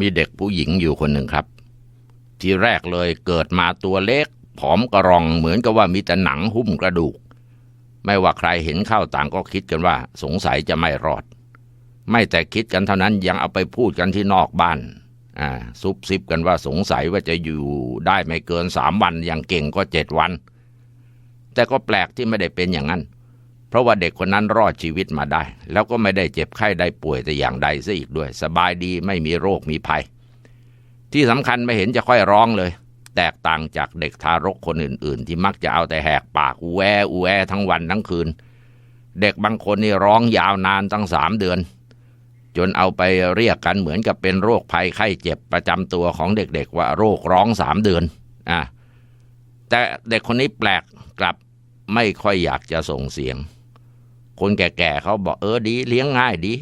มีเด็กผู้หญิงอยู่คนหนึ่งครับ ที่แรกเลยเกิดมาตัวเล็ก ผอมกระรองเหมือนกับว่ามีแต่หนังหุ้มกระดูก ไม่ว่าใครเห็นเข้าต่างก็คิดกันว่า สงสัยจะไม่รอด ไม่แต่คิดกันเท่านั้นยังเอาไปพูดกันที่นอกบ้านอ่าซุบซิบกันว่าสงสัยว่าจะอยู่ได้ไม่เกินสามวันอย่างเก่งก็เจ็ดวัน แต่ก็แปลกที่ไม่ได้เป็นอย่างนั้น เพราะว่าเด็กคนนั้นรอดชีวิตมาได้ แล้วก็ไม่ได้เจ็บไข้ได้ป่วยแต่อย่างใดซะอีกด้วย สบายดีไม่มีโรคมีภัย ที่สำคัญไม่เห็นจะค่อยร้องเลย แตกต่างจากเด็กทารกคนอื่น ๆ ที่มักจะเอาแต่แหกปากอูแออูแอทั้งวันทั้งคืน เด็กบางคนนี่ร้องยาวนานตั้งสามเดือน จนเอาไปเรียกกันเหมือนกับเป็นโรคภัยไข้เจ็บประจำตัวของเด็กๆว่าโรคร้องสามเดือนอะแต่เด็กคนนี้แปลกกลับไม่ค่อยอยากจะส่งเสียง คนแก่ๆเขาบอกเออดี เลี้ยงง่ายดี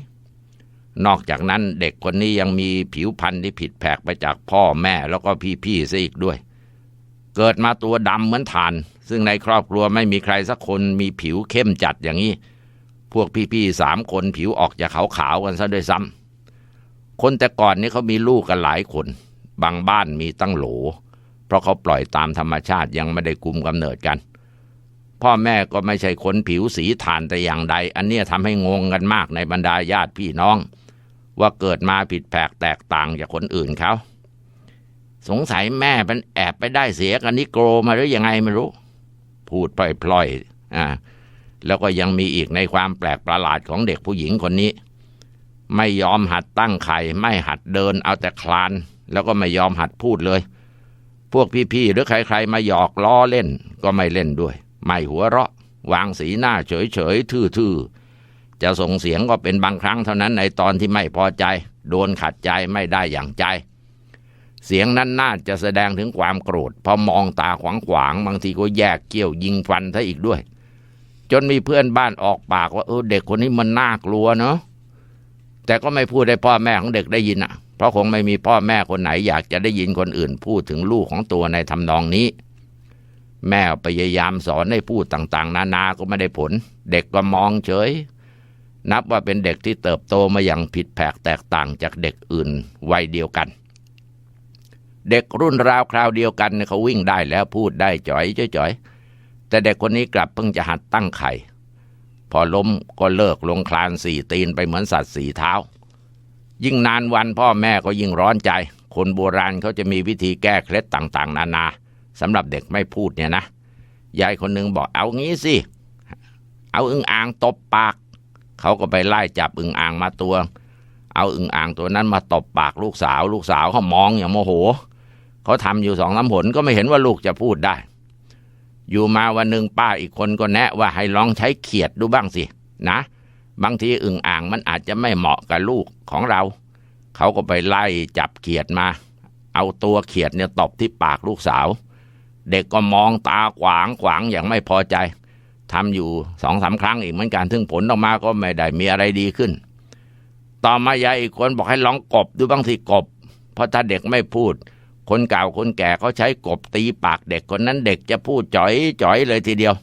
นอกจากนั้นเด็กคนนี้ยังมีผิวพรรณที่ผิดแผกไปจากพ่อแม่แล้วก็พี่ๆซะอีกด้วย เกิดมาตัวดำเหมือนถ่าน ซึ่งในครอบครัวไม่มีใครสักคนมีผิวเข้มจัดอย่างนี้ พวกพี่ๆสามคนผิวออกจะขาวๆกันซะด้วยซ้ำคนแต่ก่อนนี้เขามีลูกกันหลายคน บางบ้านมีตั้งโหล เพราะเขาปล่อยตามธรรมชาติยังไม่ได้กุมกำเนิดกัน พ่อแม่ก็ไม่ใช่คนผิวสีถ่านแต่อย่างใด อันเนี้ยทำให้งงกันมากในบรรดาญาติพี่น้อง ว่าเกิดมาผิดแผกแตกต่างจากคนอื่นเขาสงสัยแม่มันแอบไปได้เสียกันนิโกรมาหรือยังไงไม่รู้ พูดพล่อยๆอ่าแล้วก็ยังมีอีกในความแปลกประหลาดของเด็กผู้หญิงคนนี้ ไม่ยอมหัดตั้งไข่ไม่หัดเดินเอาแต่คลาน แล้วก็ไม่ยอมหัดพูดเลย พวกพี่ๆหรือใครๆมาหยอกล้อเล่นก็ไม่เล่นด้วย ไม่หัวเราะ วางสีหน้าเฉยๆทื่อๆ จะส่งเสียงก็เป็นบางครั้งเท่านั้นในตอนที่ไม่พอใจ โดนขัดใจไม่ได้อย่างใจ เสียงนั้นน่าจะแสดงถึงความโกรธ พอมองตาขวางขวางๆบางทีก็แยกเกี้ยวยิงฟันซะอีกด้วย จนมีเพื่อนบ้านออกปากว่าเออเด็กคนนี้มันน่ากลัวเนาะแต่ก็ไม่พูดให้พ่อแม่ของเด็กได้ยินอะ เพราะคงไม่มีพ่อแม่คนไหนอยากจะได้ยินคนอื่นพูดถึงลูกของตัวในทำนองนี้ แม่พยายามสอนให้พูดต่างๆ นานาก็ไม่ได้ผล เด็กก็มองเฉย นับว่าเป็นเด็กที่เติบโตมาอย่างผิดแผกแตกต่างจากเด็กอื่นวัยเดียวกัน เด็กรุ่นราวคราวเดียวกันเขาวิ่งได้แล้วพูดได้จ่อยจ่อยๆแต่เด็กคนนี้กลับเพิ่งจะหัดตั้งไข่ พอล้มก็เลิกลงคลานสี่ตีนไปเหมือนสัตว์สี่เท้า ยิ่งนานวันพ่อแม่ก็ยิ่งร้อนใจ คนโบราณเขาจะมีวิธีแก้เคล็ดต่างๆ นานา สำหรับเด็กไม่พูดเนี่ยนะยายคนหนึงบอกเอางี้สิ เอาอึงอ่างตบปาก เขาก็ไปไล่จับอึงอ่างมาตัว เอาอึงอ่างตัวนั้นมาตบปากลูกสาว ลูกสาวเขามองอย่างโมโห เขาทำอยู่สองสามผลก็ไม่เห็นว่าลูกจะพูดได้ อยู่มาวันหนึ่งป้าอีกคนก็แนะว่าให้ลองใช้เขียดดูบ้างสินะ บางทีอึงอ่างมันอาจจะไม่เหมาะกับลูกของเรา เขาก็ไปไล่จับเขียดมา เอาตัวเขียดเนี่ยตบที่ปากลูกสาว เด็กก็มองตาขวางขวางอย่างไม่พอใจทำอยู่สองสามครั้งอีกเหมือนกันถึงผลออกมาก็ไม่ได้มีอะไรดีขึ้น ต่อมายายอีกคนบอกให้ลองกบดูบางทีกบ เพราะถ้าเด็กไม่พูด คนเก่าคนแก่เขาใช้กบตีปากเด็กคนนั้นเด็กจะพูดจ่อยจ่อยเลยทีเดียว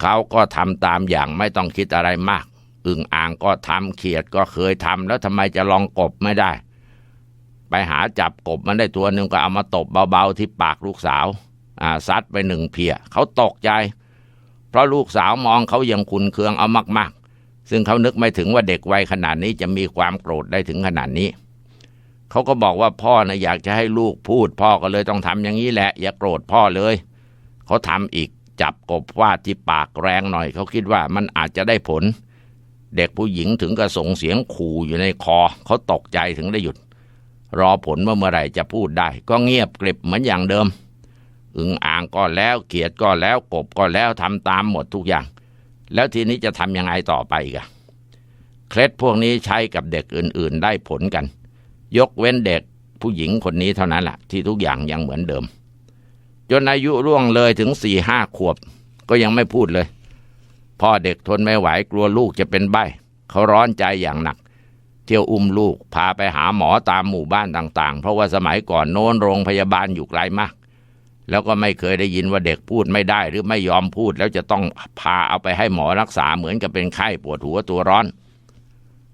เขาก็ทำตามอย่างไม่ต้องคิดอะไรมาก อึ่งอ่างก็ทำเขียดก็เคยทำแล้วทำไมจะลองกบไม่ได้ ไปหาจับกบมันได้ตัวหนึ่งก็เอามาตบเบาๆที่ปากลูกสาว ซัดไปหนึ่งเพีย เขาตกใจ เพราะลูกสาวมองเขายังคุนเคืองเอามาก ๆ ซึ่งเขานึกไม่ถึงว่าเด็กวัยขนาดนี้จะมีความโกรธได้ถึงขนาดนี้ เขาก็บอกว่าพ่อนะอยากจะให้ลูกพูด พ่อก็เลยต้องทำอย่างนี้แหละ อย่าโกรธพ่อเลย เขาทำอีกจับกบฟาดที่ปากแรงหน่อย เขาคิดว่ามันอาจจะได้ผล เด็กผู้หญิงถึงกับส่งเสียงขู่อยู่ในคอ เขาตกใจถึงได้หยุด รอผลว่าเมื่อไหร่จะพูดได้ ก็เงียบกริบเหมือนอย่างเดิม อึงอ่างก็แล้วเขียดก็แล้วกบก็แล้วทำตามหมดทุกอย่าง แล้วทีนี้จะทำยังไงต่อไปกอะเคล็ดพวกนี้ใช้กับเด็กอื่น ๆ ได้ผลกัน ยกเว้นเด็กผู้หญิงคนนี้เท่านั้นแหละที่ทุกอย่างยังเหมือนเดิม จนอายุร่วงเลยถึงสี่ห้าขวบ ก็ยังไม่พูดเลย พ่อเด็กทนไม่ไหวกลัวลูกจะเป็นใบ้เขาร้อนใจอย่างหนัก เที่ยวอุ้มลูกพาไปหาหมอตามหมู่บ้านต่าง ๆ เพราะว่าสมัยก่อนโน้นโรงพยาบาลอยู่ไกลมาก แล้วก็ไม่เคยได้ยินว่าเด็กพูดไม่ได้หรือไม่ยอมพูด แล้วจะต้องพาเอาไปให้หมอรักษาเหมือนกับเป็นไข้ปวดหัวตัวร้อน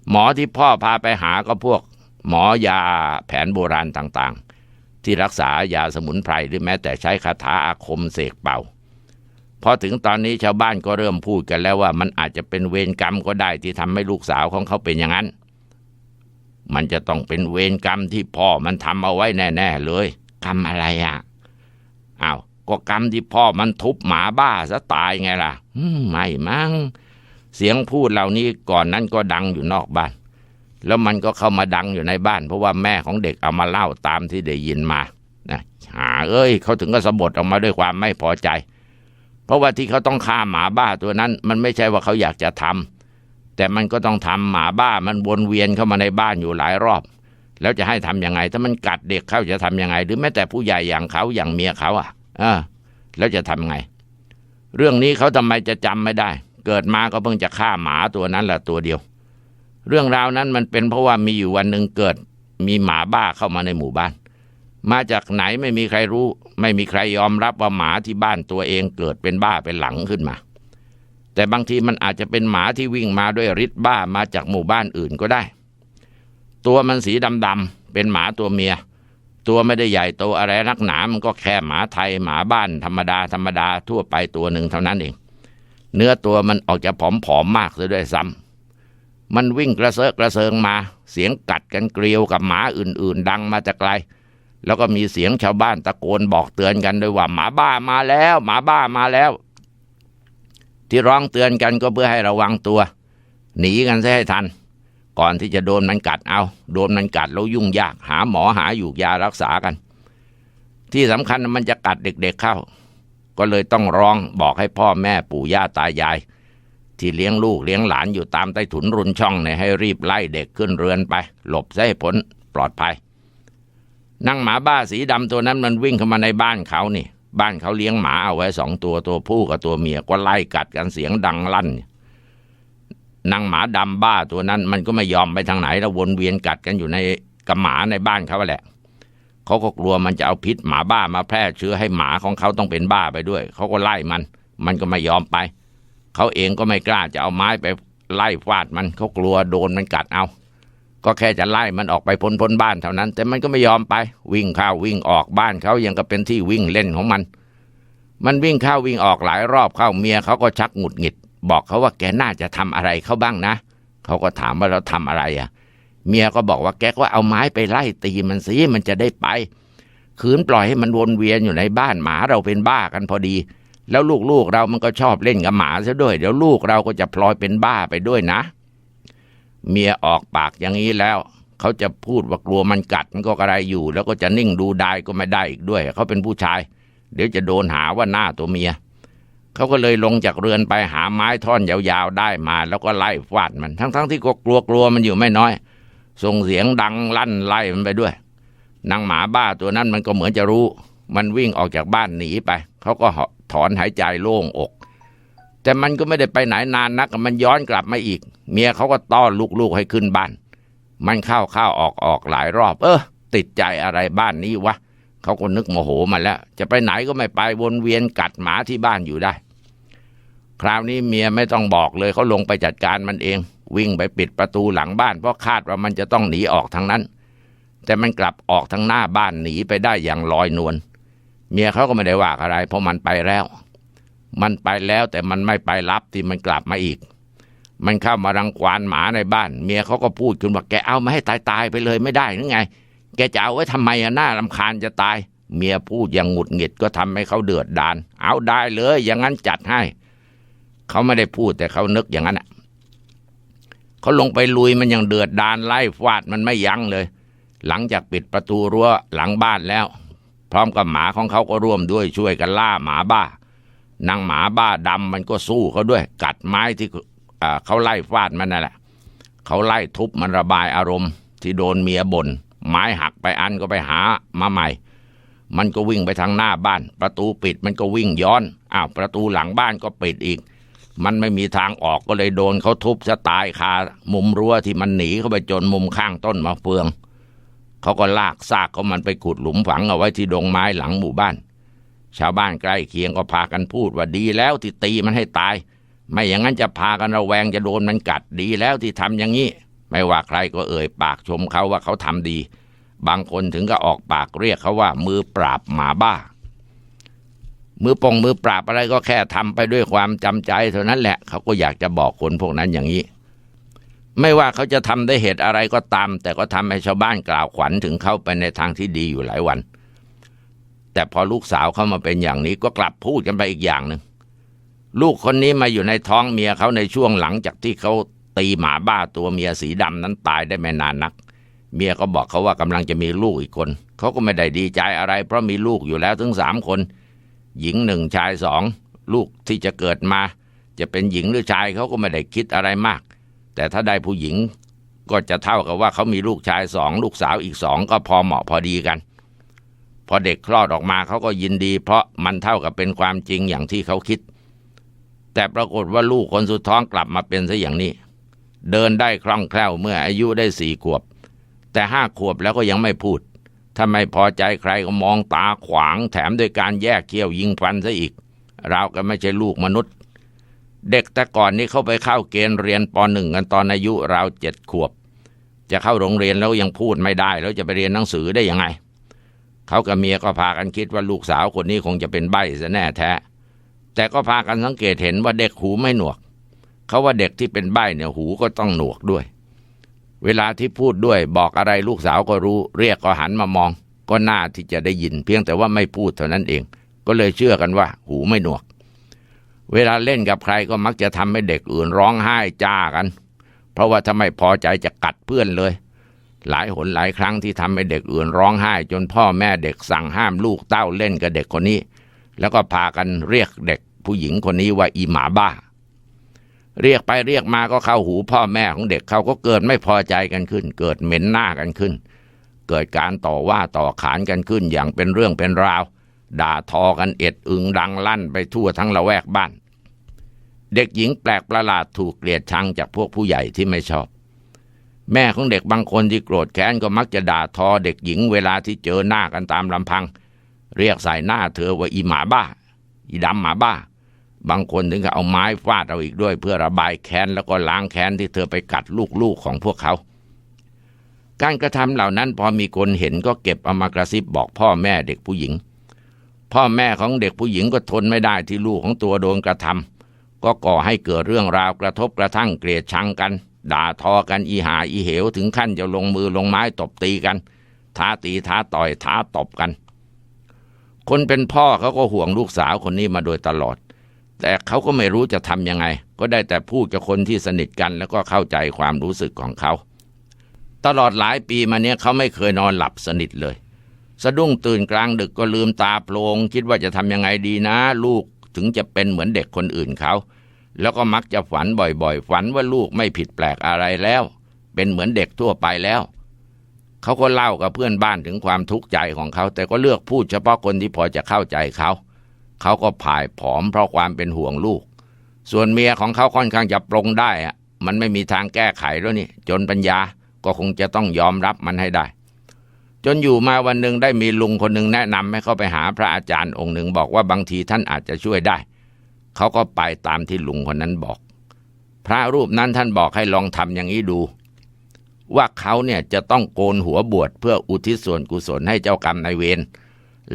หมอที่พ่อพาไปหาก็พวก หมอยาแผนโบราณต่างๆ ที่รักษายาสมุนไพรหรือแม้แต่ใช้คาถาอาคมเสกเป่าพอถึงตอนนี้ชาวบ้านก็เริ่มพูดกันแล้วว่ามันอาจจะเป็นเวรกรรมก็ได้ที่ทำให้ลูกสาวของเขาเป็นอย่างนั้น มันจะต้องเป็นเวรกรรมที่พ่อมันทำเอาไว้แน่ ๆ เลยกรรมอะไรอะ อ้าวก็กรรมที่พ่อมันทุบหมาบ้าซะตายไงล่ะไม่มั้งเสียงพูดเหล่านี้ก่อนนั้นก็ดังอยู่นอกบ้าน แล้วมันก็เข้ามาดังอยู่ในบ้าน เพราะว่าแม่ของเด็กเอามาเล่าตามที่ได้ยินมานะหาเอ้ย เขาถึงก็สะบดออกมาด้วยความไม่พอใจ เพราะว่าที่เขาต้องฆ่าหมาบ้าตัวนั้น มันไม่ใช่ว่าเขาอยากจะทำแต่มันก็ต้องทำหมาบ้ามันวนเวียนเข้ามาในบ้านอยู่หลายรอบ แล้วจะให้ทํำยังไง ถ้ามันกัดเด็กเขาจะทํำยังไง หรือแม้แต่ผู้ใหญ่อย่างเขาอย่างเมียเขาอะอ่าแล้วจะทำไง เรื่องนี้เขาทำไมจะจำไม่ได้ เกิดมาก็เพิ่งจะฆ่าหมาตัวนั้นแหละตัวเดียว เรื่องราวนั้นมันเป็นเพราะว่ามีอยู่วันหนึ่งเกิด มีหมาบ้าเข้ามาในหมู่บ้าน มาจากไหนไม่มีใครรู้ ไม่มีใครยอมรับว่าหมาที่บ้านตัวเองเกิดเป็นบ้าเป็นหลังขึ้นมา แต่บางทีมันอาจจะเป็นหมาที่วิ่งมาด้วยฤทธิ์บ้ามาจากหมู่บ้านอื่นก็ได้ ตัวมันสีดำๆเป็นหมาตัวเมีย ตัวไม่ได้ใหญ่โตอะไรนักหนา มันก็แค่หมาไทยหมาบ้านธรรมดาธรรมดาทั่วไปตัวหนึ่งเท่านั้นเอง เนื้อตัวมันออกจะผอมๆมากเลยด้วยซ้ำมันวิ่งกระเซาะกระเซิงมา เสียงกัดกันเกลียวกับหมาอื่นๆ ดังมาจากไกล แล้วก็มีเสียงชาวบ้านตะโกนบอกเตือนกันด้วยว่าหมาบ้ามาแล้ว หมาบ้ามาแล้ว ที่ร้องเตือนกันก็เพื่อให้ระวังตัว หนีกันซะให้ทัน ก่อนที่จะโดนมันกัดเอา โดนมันกัดแล้วยุ่งยาก หาหมอหาอยู่ยารักษากัน ที่สำคัญมันจะกัดเด็กๆเข้า ก็เลยต้องร้องบอกให้พ่อแม่ปู่ย่าตายาย ที่เลี้ยงลูกเลี้ยงหลานอยู่ตามใต้ถุนรุนช่องเนี่ยให้รีบไล่เด็กขึ้นเรือนไป หลบซะให้พ้นปลอดภัยนั่งหมาบ้าสีดำตัวนั้นมันวิ่งเข้ามาในบ้านเขานี่ บ้านเขาเลี้ยงหมาเอาไว้สองตัวตัวผู้กับตัวเมียก็ไล่กัดกันเสียงดังลั่น นางหมาดำบ้าตัวนั้น มันก็ไม่ยอมไปทางไหนแล้ววนเวียนกัดกันอยู่ในกับหมาในบ้านเขาแหละเขาก็กลัวมันจะเอาพิษหมาบ้ามาแพร่เชื้อให้หมาของเขาต้องเป็นบ้าไปด้วยเขาก็ไล่มัน มันก็ไม่ยอมไปเขาเองก็ไม่กล้าจะเอาไม้ไปไล่ฟาดมันเขากลัวโดนมันกัดเอา ก็แค่จะไล่มันออกไปพ้นพ้นบ้านเท่านั้น แต่มันก็ไม่ยอมไป วิ่งเข้าวิ่งออกบ้านเขายังก็เป็นที่วิ่งเล่นของมัน มันวิ่งเข้าวิ่งออกหลายรอบเข้าเมียเขาก็ชักหงุดหงิด บอกเขาว่าแกน่าจะทำอะไรเขาบ้างนะเขาก็ถามว่าเราทำอะไรอะ เมียก็บอกว่าแกก็เอาไม้ไปไล่ตีมันสิมันจะได้ไป ขืนปล่อยให้มันวนเวียนอยู่ในบ้านหมาเราเป็นบ้ากันพอดี แล้วลูกๆเรามันก็ชอบเล่นกับหมาซะด้วย เดี๋ยวลูกเราก็จะพลอยเป็นบ้าไปด้วยนะ เมียออกปากอย่างนี้แล้วเขาจะพูดว่ากลัวมันกัดมันก็อะไรอยู่ แล้วก็จะนิ่งดูได้ก็ไม่ได้อีกด้วย เขาเป็นผู้ชาย เดี๋ยวจะโดนหาว่าหน้าตัวเมีย เขาก็เลยลงจากเรือนไปหาไม้ท่อนยาวๆได้มาแล้วก็ไล่ฟาดมัน ทั้งๆทที่ก็กลัวๆมันอยู่ไม่น้อย ส่งเสียงดังลั่นไล่มันไปด้วยนางหมาบ้าตัวนั้นมันก็เหมือนจะรู้ มันวิ่งออกจากบ้านหนีไปเขาก็ถอนหายใจโล่งอก แต่มันก็ไม่ได้ไปไหนนานนักมันย้อนกลับมาอีก เมียเขาก็ต้อนลูกๆให้ขึ้นบ้าน มันเข้าเข้าออกออกหลายรอบ เออติดใจอะไรบ้านนี้วะเขาก็นึกโมโหมาแล้ว จะไปไหนก็ไม่ไปวนเวียนกัดหมาที่บ้านอยู่ได้ คราวนี้เมียไม่ต้องบอกเลยเขาลงไปจัดการมันเอง วิ่งไปปิดประตูหลังบ้าน เพราะคาดว่ามันจะต้องหนีออกทางนั้น แต่มันกลับออกทางหน้าบ้านหนีไปได้อย่างลอยนวลเมียเขาก็ไม่ได้ว่าอะไร เพราะมันไปแล้ว มันไปแล้วแต่มันไม่ไปรับที่มันกลับมาอีก มันเข้ามารังควานหมาในบ้าน เมียเขาก็พูดขึ้นว่าแกเอามาให้ตายตายไปเลยไม่ได้นึกไง แกจะเอาไว้ทำไมอะหน้าลำคาญจะตาย เมียพูดอย่างหงุดหงิดก็ทำให้เขาเดือดดาน เอาได้เลย อย่างนั้นจัดให้ เขาไม่ได้พูดแต่เขานึกอย่างนั้นอะเขาลงไปลุยมันยังเดือดดานไล่ฟาดมันไม่ยั้งเลย หลังจากปิดประตูรั้วหลังบ้านแล้ว พร้อมกับหมาของเขาก็ร่วมด้วยช่วยกันล่าหมาบ้านางหมาบ้าดำมันก็สู้เขาด้วย กัดไม้ที่เขาไล่ฟาดมันนั่นแหละเขาไล่ทุบมันระบายอารมณ์ ที่โดนเมียบน่นไม้หักไปอันก็ไปหามาใหม่ มันก็วิ่งไปทางหน้าบ้าน ประตูปิดมันก็วิ่งย้อนอ้าวประตูหลังบ้านก็ปิดอีก มันไม่มีทางออกก็เลยโดนเขาทุบจะตายคามุมรั้วที่มันหนีเข้าไปจนมุมข้างต้นมะเฟือง เขาก็ลากซากเขามันไปขุดหลุมฝังเอาไว้ที่ดงไม้หลังหมู่บ้าน ชาวบ้านใกล้เคียงก็พากันพูดว่าดีแล้วที่ตีมันให้ตาย ไม่อย่างนั้นจะพากันระแวงจะโดนมันกัดดีแล้วที่ทำอย่างนี้ไไม่ว่าใครก็เอ่ยปากชมเขาว่าเขาทำดี บางคนถึงก็ออกปากเรียกเขาว่ามือปราบหมาบ้า มือปองมือปราบอะไรก็แค่ทำไปด้วยความจำใจเท่านั้นแหละ เขาก็อยากจะบอกคนพวกนั้นอย่างนี้ ไม่ว่าเขาจะทำได้เหตุอะไรก็ตาม แต่ก็ทำให้ชาวบ้านกล่าวขวัญถึงเขาไปในทางที่ดีอยู่หลายวัน แต่พอลูกสาวเข้ามาเป็นอย่างนี้ก็กลับพูดกันไปอีกอย่างหนึ่งลูกคนนี้มาอยู่ในท้องเมียเขาในช่วงหลังจากที่เขาตีหมาบ้าตัวเมียสีดำนั้นตายได้ไม่นานนัก เมียก็บอกเขาว่ากำลังจะมีลูกอีกคน เขาก็ไม่ได้ดีใจอะไร เพราะมีลูกอยู่แล้วถึงสามคน หญิงหนึ่งชายสองลูกที่จะเกิดมา จะเป็นหญิงหรือชายเขาก็ไม่ได้คิดอะไรมาก แต่ถ้าได้ผู้หญิงก็จะเท่ากับว่าเขามีลูกชายสองลูกสาวอีกสองก็พอเหมาะพอดีกัน พอเด็กคลอดออกมาเขาก็ยินดี เพราะมันเท่ากับเป็นความจริงอย่างที่เขาคิด แต่ปรากฏว่าลูกคนสุดท้องกลับมาเป็นซะอย่างนี้ เดินได้คล่องแคล่วเมื่ออายุได้สี่ขวบ แต่ห้าขวบแล้วก็ยังไม่พูด ถ้าไม่พอใจใครก็มองตาขวางแถมโดยการแยกเขี้ยวยิงฟันซะอีก เราก็ไม่ใช่ลูกมนุษย์ เด็กแต่ก่อนนี้เขาไปเข้าเกณฑ์เรียนปหนึ่งกันตอนอายุราวเจ็ดขวบ จะเข้าโรงเรียนแล้วยังพูดไม่ได้ แล้วจะไปเรียนหนังสือได้ยังไง เขากับเมียก็พากันคิดว่าลูกสาวคนนี้คงจะเป็นใบ้ซะแน่แท้ แต่ก็พากันสังเกตเห็นว่าเด็กหูไม่หนวก เขาว่าเด็กที่เป็นใบ้เนี่ยหูก็ต้องหนวกด้วย เวลาที่พูดด้วยบอกอะไรลูกสาวก็รู้ เรียกก็หันมามอง ก็น่าที่จะได้ยิน เพียงแต่ว่าไม่พูดเท่านั้นเอง ก็เลยเชื่อกันว่า หูไม่หนวก เวลาเล่นกับใครก็มักจะทำให้เด็กอื่นร้องไห้จ้ากัน เพราะว่าถ้าไม่พอใจจะกัดเพื่อนเลย หลายหนหลายครั้งที่ทำให้เด็กอื่นร้องไห้ จนพ่อแม่เด็กสั่งห้ามลูกเต้าเล่นกับเด็กคนนี้ แล้วก็พากันเรียกเด็กผู้หญิงคนนี้ว่าอีหมาบ้า เรียกไปเรียกมาก็เข้าหูพ่อแม่ของเด็กเขาก็เกิดไม่พอใจกันขึ้น เกิดเหม็นหน้ากันขึ้น เกิดการต่อว่าต่อขานกันขึ้นอย่างเป็นเรื่องเป็นราว ด่าทอกันเอ็ดอึงดังลั่นไปทั่วทั้งละแวกบ้าน เด็กหญิงแปลกประหลาดถูกเกลียดชังจากพวกผู้ใหญ่ที่ไม่ชอบ แม่ของเด็กบางคนที่โกรธแค้นก็มักจะด่าทอเด็กหญิงเวลาที่เจอหน้ากันตามลำพัง เรียกใส่หน้าเธอว่าอีหมาบ้า อีดำหมาบ้า บางคนถึงกับเอาไม้ฟาดเอาอีกด้วย เพื่อระบายแค้นแล้วก็ล้างแค้นที่เธอไปกัดลูกๆของพวกเขา การกระทำเหล่านั้นพอมีคนเห็นก็เก็บเอามากระซิบบอกพ่อแม่เด็กผู้หญิง พ่อแม่ของเด็กผู้หญิงก็ทนไม่ได้ที่ลูกของตัวโดนกระทำก็ก่อให้เกิดเรื่องราวกระทบกระทั่งเกลียดชังกัน ด่าทอกันอีหาอีเหวถึงขั้นจะลงมือลงไม้ตบตีกัน ท้าตีท้าต่อยท้าตบกัน คนเป็นพ่อเขาก็ห่วงลูกสาวคนนี้มาโดยตลอด แต่เขาก็ไม่รู้จะทำยังไง ก็ได้แต่พูดกับคนที่สนิทกัน แล้วก็เข้าใจความรู้สึกของเขา ตลอดหลายปีมาเนี้ยเขาไม่เคยนอนหลับสนิทเลย สะดุ้งตื่นกลางดึกก็ลืมตาโพลงคิดว่าจะทำยังไงดีนะ ลูกถึงจะเป็นเหมือนเด็กคนอื่นเขา แล้วก็มักจะฝันบ่อยๆ ฝันว่าลูกไม่ผิดแปลกอะไรแล้ว เป็นเหมือนเด็กทั่วไปแล้วเขาก็เล่ากับเพื่อนบ้านถึงความทุกข์ใจของเขา แต่ก็เลือกพูดเฉพาะคนที่พอจะเข้าใจเขา เขาก็ผ่ายผอมเพราะความเป็นห่วงลูก ส่วนเมียของเขาค่อนข้างจะปรงได้อะมันไม่มีทางแก้ไขแล้วนี่ จนปัญญาก็คงจะต้องยอมรับมันให้ได้ จนอยู่มาวันหนึ่งได้มีลุงคนหนึ่งแนะนำให้เขาไปหาพระอาจารย์องค์หนึ่งบอกว่าบางทีท่านอาจจะช่วยได้ เขาก็ไปตามที่ลุงคนนั้นบอก พระรูปนั้นท่านบอกให้ลองทำอย่างนี้ดู ว่าเขาเนี่ยจะต้องโกนหัวบวชเพื่ออุทิศส่วนกุศลให้เจ้ากรรมนายเวร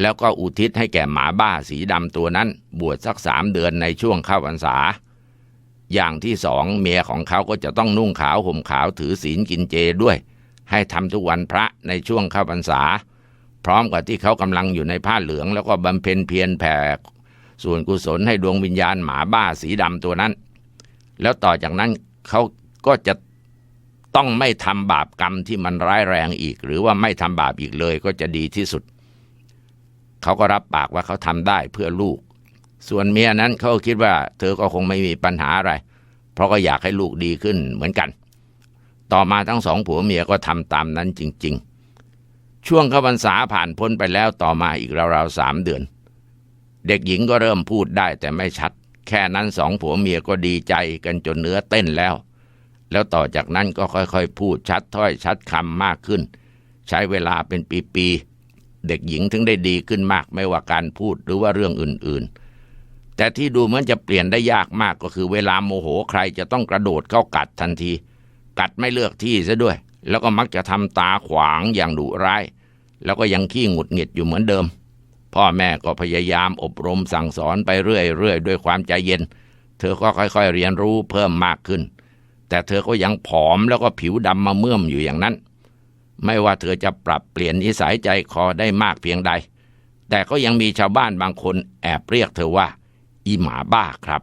แล้วก็อุทิศให้แก่หมาบ้าสีดำตัวนั้น บวชสักสามเดือนในช่วงเข้าพรรษา อย่างที่สองเมียของเขาก็จะต้องนุ่งขาวห่มขาวถือศีลกินเจด้วย ให้ทำทุกวันพระในช่วงเข้าพรรษา พร้อมกับที่เขากำลังอยู่ในผ้าเหลือง แล้วก็บำเพ็ญเพียรแผ่ ส่วนกุศลให้ดวงวิญญาณหมาบ้าสีดำตัวนั้น แล้วต่อจากนั้นเขาก็จะต้องไม่ทำบาปกรรมที่มันร้ายแรงอีก หรือว่าไม่ทำบาปอีกเลยก็จะดีที่สุด เขาก็รับปากว่าเขาทำได้เพื่อลูก ส่วนเมียนั้นเขาคิดว่า เธอก็คงไม่มีปัญหาอะไร เพราะก็อยากให้ลูกดีขึ้นเหมือนกัน ต่อมาทั้งสองผัวเมียก็ทำตามนั้นจริง ๆ ช่วงเข้าพรรษาผ่านพ้นไปแล้วต่อมาอีกราวๆสามเดือน เด็กหญิงก็เริ่มพูดได้แต่ไม่ชัด แค่นั้นสองผัวเมียก็ดีใจกันจนเนื้อเต้นแล้ว แล้วต่อจากนั้นก็ค่อยๆ พูดชัดถ้อยชัดคำมากขึ้นใช้เวลาเป็นปีๆ เด็กหญิงถึงได้ดีขึ้นมากไม่ว่าการพูดหรือว่าเรื่องอื่นๆ แต่ที่ดูเหมือนจะเปลี่ยนได้ยากมากก็คือเวลาโมโหใครจะต้องกระโดดเข้ากัดทันที กัดไม่เลือกที่ซะด้วย แล้วก็มักจะทำตาขวางอย่างดุร้าย แล้วก็ยังขี้หงุดหงิดอยู่เหมือนเดิม พ่อแม่ก็พยายามอบรมสั่งสอนไปเรื่อยๆด้วยความใจเย็น เธอก็ค่อยๆเรียนรู้เพิ่มมากขึ้น แต่เธอก็ยังผอมแล้วก็ผิวดำมาเมื่อมอยู่อย่างนั้น ไม่ว่าเธอจะปรับเปลี่ยนนิสัยใจคอได้มากเพียงใด แต่ก็ยังมีชาวบ้านบางคนแอบเรียกเธอว่า อีหมาบ้าครับ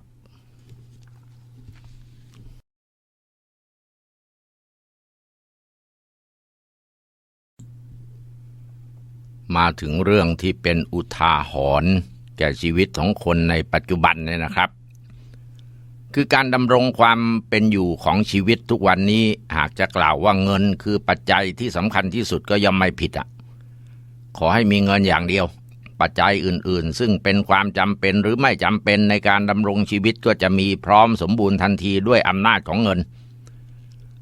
มาถึงเรื่องที่เป็นอุทาหรณ์แก่ชีวิตของคนในปัจจุบันเนี่ยนะครับ คือการดำรงความเป็นอยู่ของชีวิตทุกวันนี้หากจะกล่าวว่าเงินคือปัจจัยที่สำคัญที่สุดก็ย่อมไม่ผิดอะ ขอให้มีเงินอย่างเดียว ปัจจัยอื่นๆ ซึ่งเป็นความจำเป็นหรือไม่จำเป็นในการดำรงชีวิตก็จะมีพร้อมสมบูรณ์ทันทีด้วยอำนาจของเงิน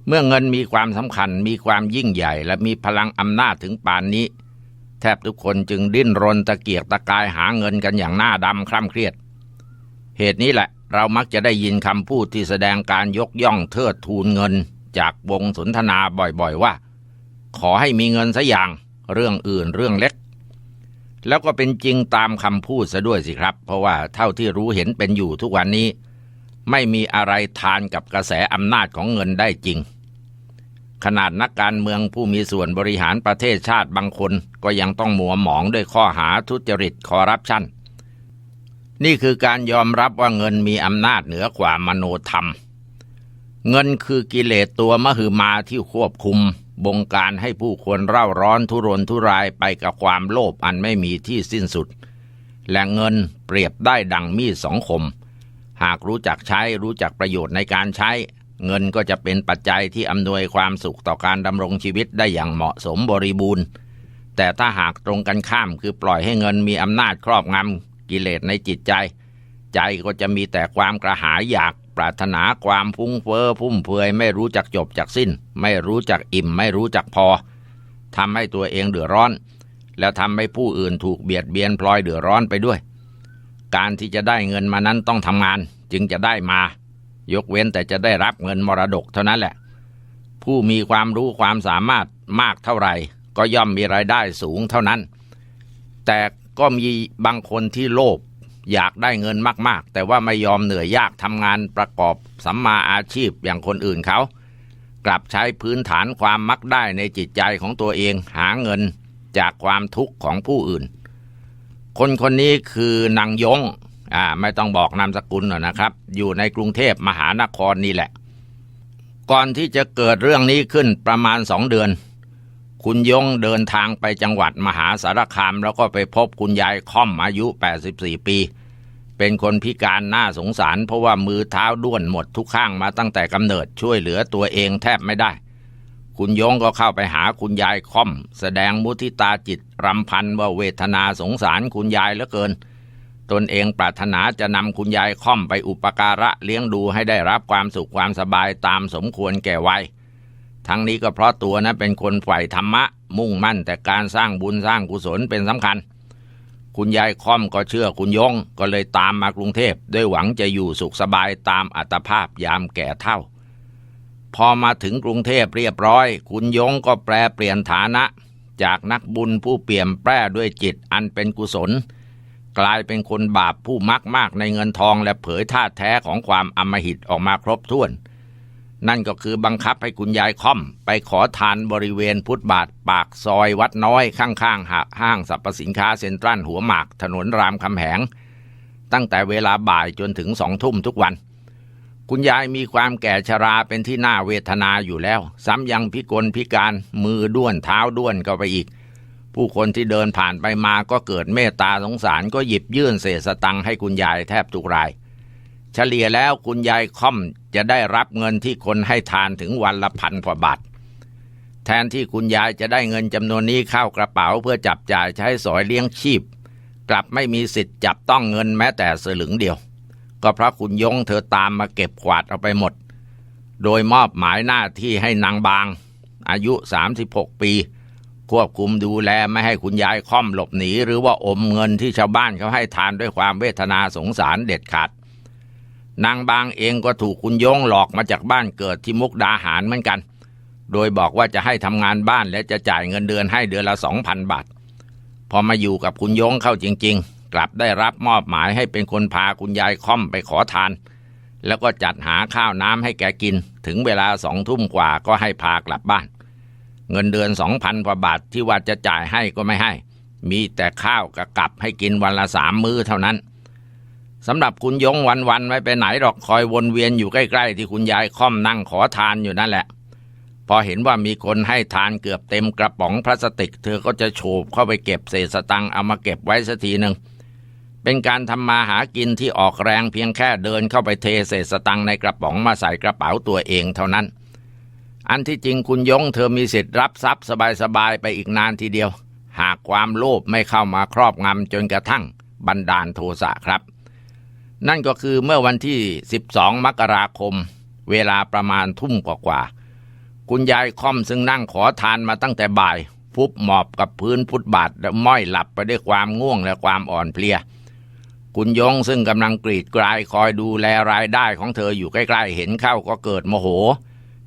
เมื่อเงินมีความสำคัญมีความยิ่งใหญ่ และมีพลังอำนาจถึงป่านนี้ แทบทุกคนจึงดิ้นรนตะเกียกตะกายหาเงินกันอย่างหน้าดำคร่ำเครียด เหตุนี้แหละ เรามักจะได้ยินคำพูดที่แสดงการยกย่องเทิดทูนเงิน จากวงสนทนาบ่อยๆว่า ขอให้มีเงินสัอย่างเรื่องอื่นเรื่องเล็ก แล้วก็เป็นจริงตามคำพูดซะด้วยสิครับ เพราะว่าเท่าที่รู้เห็นเป็นอยู่ทุกวันนี้ ไม่มีอะไรทานกับกระแสอำนาจของเงินได้จริง ขนาดนักการเมืองผู้มีส่วนบริหารประเทศชาติบางคนก็ยังต้องหมัวหมองด้วยข้อหาทุจริตคอร์รัปชัน นี่คือการยอมรับว่าเงินมีอำนาจเหนือกว่ามโนธรรม เงินคือกิเลสตัวมหึมาที่ควบคุม บงการให้ผู้คนเร่าร้อนทุรนทุรายไปกับความโลภอันไม่มีที่สิ้นสุด และเงินเปรียบได้ดังมีดสองคม หากรู้จักใช้รู้จักประโยชน์ในการใช้ เงินก็จะเป็นปัจจัยที่อำนวยความสุขต่อการดำรงชีวิตได้อย่างเหมาะสมบริบูรณ์แต่ถ้าหากตรงกันข้ามคือปล่อยให้เงินมีอำนาจครอบงำ กิเลสในจิตใจ ใจก็จะมีแต่ความกระหายอยากปรารถนาความฟุ้งเฟ้อพุ่มเฟือยไม่รู้จักจบจากสิ้น ไม่รู้จักอิ่มไม่รู้จักพอทำให้ตัวเองเดือดร้อน แล้วทำให้ผู้อื่นถูกเบียดเบียนพลอยเดือดร้อนไปด้วย การที่จะได้เงินมานั้นต้องทำงานจึงจะได้มา ยกเว้นแต่จะได้รับเงินมรดกเท่านั้นแหละ ผู้มีความรู้ความสามารถมากเท่าไหร่ ก็ย่อมมีรายได้สูงเท่านั้น แต่ ก็มีบางคนที่โลภอยากได้เงินมาก ๆ แต่ว่าไม่ยอมเหนื่อยยากทำงานประกอบสัมมาอาชีพอย่างคนอื่นเขา กลับใช้พื้นฐานความมักได้ในจิตใจของตัวเองหาเงินจากความทุกข์ของผู้อื่น คนคนนี้คือนางยงอ่าไม่ต้องบอกนามสกุลหรอกนะครับ อยู่ในกรุงเทพมหานครนี่แหละ ก่อนที่จะเกิดเรื่องนี้ขึ้นประมาณสองเดือน คุณยงเดินทางไปจังหวัดมหาสารคาม แล้วก็ไปพบคุณยายค่อมอายุ 84 ปี เป็นคนพิการน่าสงสาร เพราะว่ามือเท้าด้วนหมดทุกข้างมาตั้งแต่กำเนิดช่วยเหลือตัวเองแทบไม่ได้ คุณยงก็เข้าไปหาคุณยายค่อม แสดงมุทิตาจิตรำพันว่าเวทนาสงสารคุณยายเหลือเกิน ตนเองปรารถนาจะนำคุณยายค่อมไปอุปการะเลี้ยงดูให้ได้รับความสุขความสบายตามสมควรแก่วัย ทั้งนี้ก็เพราะตัวนะเป็นคนใฝ่ธรรมะ มุ่งมั่นแต่การสร้างบุญสร้างกุศลเป็นสำคัญ คุณยายค่อมก็เชื่อคุณยงก็เลยตามมากรุงเทพด้วยหวังจะอยู่สุขสบายตามอัตภาพยามแก่เท่า พอมาถึงกรุงเทพเรียบร้อย คุณยงก็แปลเปลี่ยนฐานะ จากนักบุญผู้เปี่ยมแปร่ด้วยจิตอันเป็นกุศล กลายเป็นคนบาปผู้มักมากในเงินทองและเผยท่าแท้ของความอำมหิตออกมาครบถ้วน นั่นก็คือบังคับให้คุณยายค่อม ไปขอทานบริเวณพุทธบาทปากซอยวัดน้อยข้างๆหห้างสรรพสินค้าเซ็นทรัลหัวหมากถนนรามคำแหง ตั้งแต่เวลาบ่ายจนถึงสองทุ่มทุกวัน คุณยายมีความแก่ชราเป็นที่น่าเวทนาอยู่แล้ว ซ้ำยังพิกลพิการมือด้วนเท้าด้วนก็ไปอีก ผู้คนที่เดินผ่านไปมาก็เกิดเมตตาสงสารก็หยิบยื่นเศษสตังค์ให้คุณยายแทบทุกราย เฉลี่ยแล้วคุณยายค่อม จะได้รับเงินที่คนให้ทานถึงวันละพันกว่าบาท แทนที่คุณยายจะได้เงินจำนวนนี้เข้ากระเป๋าเพื่อจับจ่ายใช้สอยเลี้ยงชีพ กลับไม่มีสิทธิ์จับต้องเงินแม้แต่สลึงเดียว ก็เพราะคุณยงเธอตามมาเก็บกวาดเอาไปหมด โดยมอบหมายหน้าที่ให้นางบาง อายุ 36 ปี ควบคุมดูแลไม่ให้คุณยายค่อมหลบหนี หรือว่าอมเงินที่ชาวบ้านเขาให้ทานด้วยความเวทนาสงสารเด็ดขาด นางบางเองก็ถูกคุณยงหลอกมาจากบ้านเกิดที่มุกดาหารเหมือนกัน โดยบอกว่าจะให้ทำงานบ้านและจะจ่ายเงินเดือนให้เดือนละสองพันบาท พอมาอยู่กับคุณยงเข้าจริง ๆ กลับได้รับมอบหมายให้เป็นคนพาคุณยายค่อมไปขอทาน แล้วก็จัดหาข้าวน้ำให้แกกิน ถึงเวลาสองทุ่มกว่าก็ให้พากลับบ้าน เงินเดือนสองพันกว่าบาทที่ว่าจะจ่ายให้ก็ไม่ให้ มีแต่ข้าวกับกับให้กินวันละสามมื้อเท่านั้น สำหรับคุณยงวันๆไม่ไปไหนหรอกคอยวนเวียนอยู่ใกล้ๆ ที่คุณยายค่อมนั่งขอทานอยู่นั่นแหละ พอเห็นว่ามีคนให้ทานเกือบเต็มกระป๋องพลาสติก เธอก็จะโฉบเข้าไปเก็บเศษสตังค์เอามาเก็บไว้สักทีหนึ่งเป็นการทำมาหากินที่ออกแรงเพียงแค่เดินเข้าไปเทเศษสตังค์ในกระป๋องมาใส่กระเป๋าตัวเองเท่านั้น อันที่จริงคุณยงเธอมีสิทธิ์รับทรัพย์สบายๆไปอีกนานทีเดียว หากความโลภไม่เข้ามาครอบงำจนกระทั่งบันดาลโทสะครับ นั่นก็คือเมื่อวันที่ 12 มกราคม เวลาประมาณทุ่มกว่าๆคุณยายค่อมซึ่งนั่งขอทานมาตั้งแต่บ่าย ฟุบหมอบกับพื้นฟุตบาทและม้อยหลับไปด้วยความง่วงและความอ่อนเพลีย คุณยงซึ่งกำลังกรีดกรายคอยดูแลรายได้ของเธออยู่ใกล้ๆ เห็นเข้าก็เกิดโมโห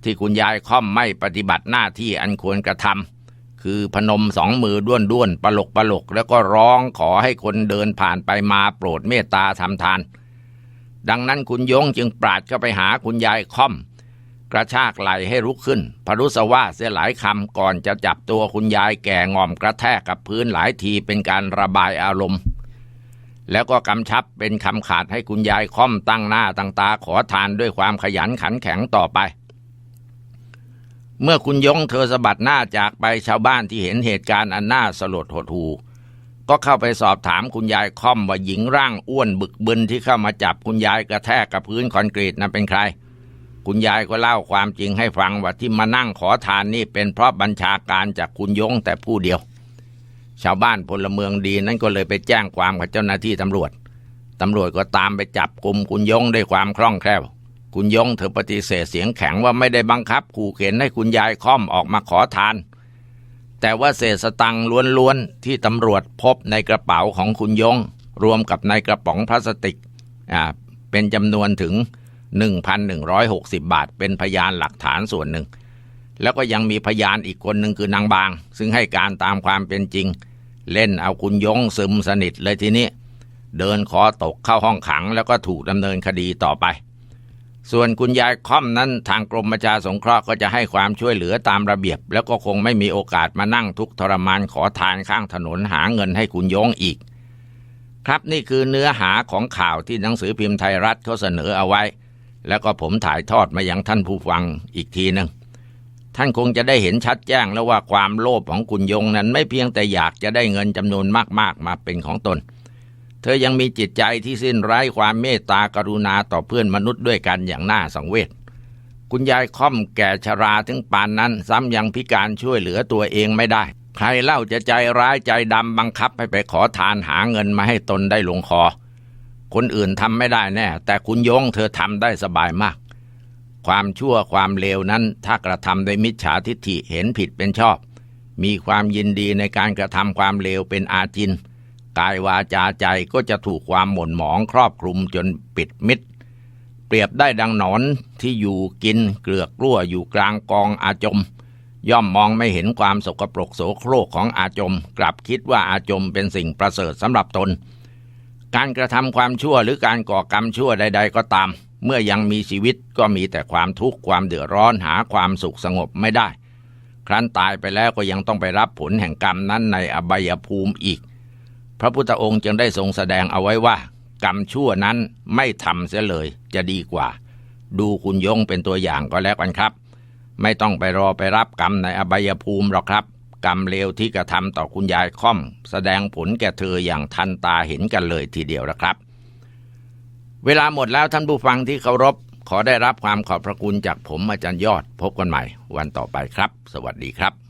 ที่คุณยายค่อมไม่ปฏิบัติหน้าที่อันควรกระทำคือพนมสองมือด้วนด้วนปลกปลกแล้วก็ร้องขอให้คนเดินผ่านไปมาโปรดเมตตาทำทาน ดังนั้นคุณยงจึงปราดเข้าไปหาคุณยายค่อม กระชากไหลให้ลุกขึ้น พรุสว่าเสียหลายคำก่อนจะจับตัวคุณยายแก่งอมกระแทกกับพื้นหลายทีเป็นการระบายอารมณ์ แล้วก็กำชับเป็นคำขาดให้คุณยายค่อมตั้งหน้าตั้งตาขอทานด้วยความขยันขันแข็งต่อไปเมื่อคุณยงเธอสะบัดหน้าจากไปชาวบ้านที่เห็นเหตุการณ์อันน่าสลดหดหู ก็เข้าไปสอบถามคุณยายค่อมว่าหญิงร่างอ้วนบึกบึนที่เข้ามาจับคุณยายกระแทกกับพื้นคอนกรีตนั้นเป็นใคร คุณยายก็เล่าความจริงให้ฟังว่าที่มานั่งขอทานนี่เป็นเพราะบัญชาการจากคุณยงแต่ผู้เดียว ชาวบ้านพลเมืองดีนั้นก็เลยไปแจ้งความกับเจ้าหน้าที่ตำรวจตำรวจก็ตามไปจับกลุ่มคุณยงด้วยความคล่องแคล่ว คุณยงเธอปฏิเสธเสียงแข็งว่าไม่ได้บังคับขู่เข็นให้คุณยายค่อมออกมาขอทาน แต่ว่าเศษสตังค์ล้วนๆที่ตำรวจพบในกระเป๋าของคุณยง รวมกับในกระป๋องพลาสติกอ่าเป็นจำนวนถึง 1,160 บาท เป็นพยานหลักฐานส่วนหนึ่ง แล้วก็ยังมีพยานอีกคนหนึ่งคือนางบาง ซึ่งให้การตามความเป็นจริง เล่นเอาคุณยงซึมสนิทเลยทีนี้ เดินคอตกเข้าห้องขังแล้วก็ถูกดำเนินคดีต่อไป ส่วนคุณยายค่อมนั้นทางกรมประชาสงเคราะห์ก็จะให้ความช่วยเหลือตามระเบียบ แล้วก็คงไม่มีโอกาสมานั่งทุกทรมานขอทานข้างถนนหาเงินให้คุณยงอีก ครับนี่คือเนื้อหาของข่าวที่หนังสือพิมพ์ไทยรัฐเขาเสนอเอาไว้ แล้วก็ผมถ่ายทอดมายังท่านผู้ฟังอีกทีหนึ่งท่านคงจะได้เห็นชัดแจ้งแล้วว่าความโลภของคุณยงนั้นไม่เพียงแต่อยากจะได้เงินจำนวนมากๆมาเป็นของตน ธอยังมีจิตใจที่สิ้นไร้ความเมตตากรุณาต่อเพื่อนมนุษย์ด้วยกันอย่างน่าสังเวช คุณยายค่อมแก่ชราถึงปานนั้น ซ้ำยังพิการช่วยเหลือตัวเองไม่ได้ ใครเล่าจะใจร้ายใจดำบังคับให้ไปขอทานหาเงินมาให้ตนได้ลงคอ คนอื่นทำไม่ได้แน่ แต่คุณยงเธอทำได้สบายมาก ความชั่วความเลวนั้น ถ้ากระทำโดยมิจฉาทิฏฐิเห็นผิดเป็นชอบ มีความยินดีในการกระทำความเลวเป็นอาจิน กายวาจาใจก็จะถูกความหม่นหมองครอบคลุมจนปิดมิด เปรียบได้ดังหนอนที่อยู่กินเกลือกกลั้วอยู่กลางกองอาจม ย่อมมองไม่เห็นความสกปรกโสโครกของอาจม กลับคิดว่าอาจมเป็นสิ่งประเสริฐสำหรับตน การกระทำความชั่วหรือการก่อกรรมชั่วใด ๆ ก็ตาม เมื่อยังมีชีวิตก็มีแต่ความทุกข์ความเดือดร้อนหาความสุขสงบไม่ได้ ครั้นตายไปแล้วก็ยังต้องไปรับผลแห่งกรรมนั้นในอบายภูมิอีก พระพุทธองค์จึงได้ทรงแสดงเอาไว้ว่า กรรมชั่วนั้นไม่ทำเสียเลยจะดีกว่า ดูคุณยงเป็นตัวอย่างก็แล้วกันครับ ไม่ต้องไปรอไปรับกรรมในอบายภูมิหรอกครับ กรรมเลวที่กระทำต่อคุณยายค่อม แสดงผลแก่เธออย่างทันตาเห็นกันเลยทีเดียวนะครับ เวลาหมดแล้วท่านผู้ฟังที่เคารพขอได้รับความขอบพระคุณจากผมอาจารย์ยอด พบกันใหม่ วันต่อไปครับ สวัสดีครับ